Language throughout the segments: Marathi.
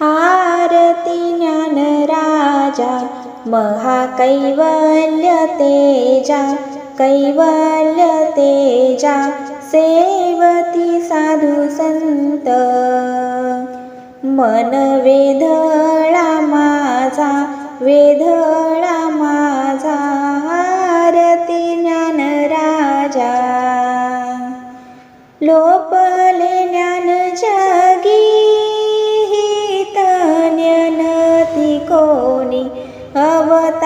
आरती ज्ञानराजा महाकैवल्य तेजा कैवल्य तेजा सेवती साधू संत. मन वेधळा माझा वेधळा माझा आरती ज्ञानराजा. लोप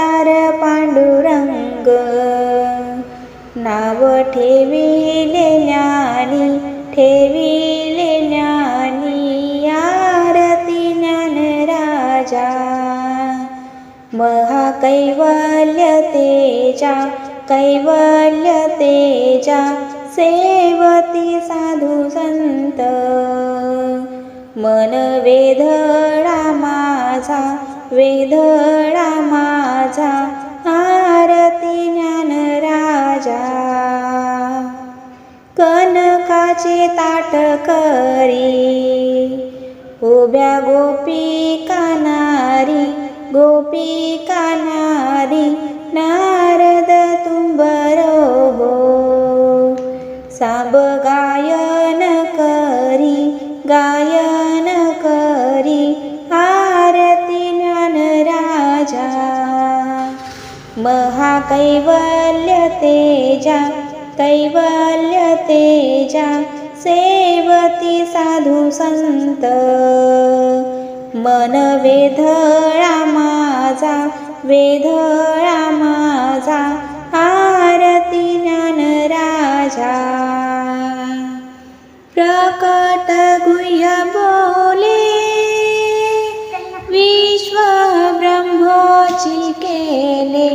अवतार पांडुरंग. नाव ठेविले ज्ञानी ठेविले ज्ञानी आरती ज्ञानराजा महाकैवल्य तेजा कैवल्य तेजा सेवती साधू संत. मन वेधळा माझा वेधळा माझा आरती ज्ञान राजा. कनकाचे ताट करी उभ्या गोपी कानारी गोपिका नारी नारद तुंबरो हो. साब गायन करी गायन महाकैवल्यतेजा तेजा कैवल्य तेजा सेवती साधू संत. मन वेधळा माझा वेधळा माझा आरती ज्ञानराजा प्रकट गुह्य बोले ब्रह्मोची केले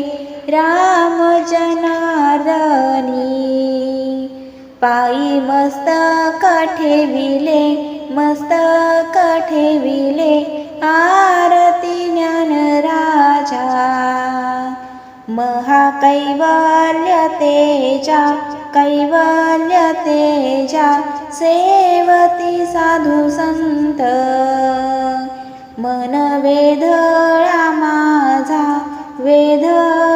राम जनार्दनी. पायी मस्तक ठेविले मस्तक ठेविले आरती ज्ञान राजा. महाकैवल्य तेजा कैवल्य तेजा सेवती साधू संत. मन वेध With Veda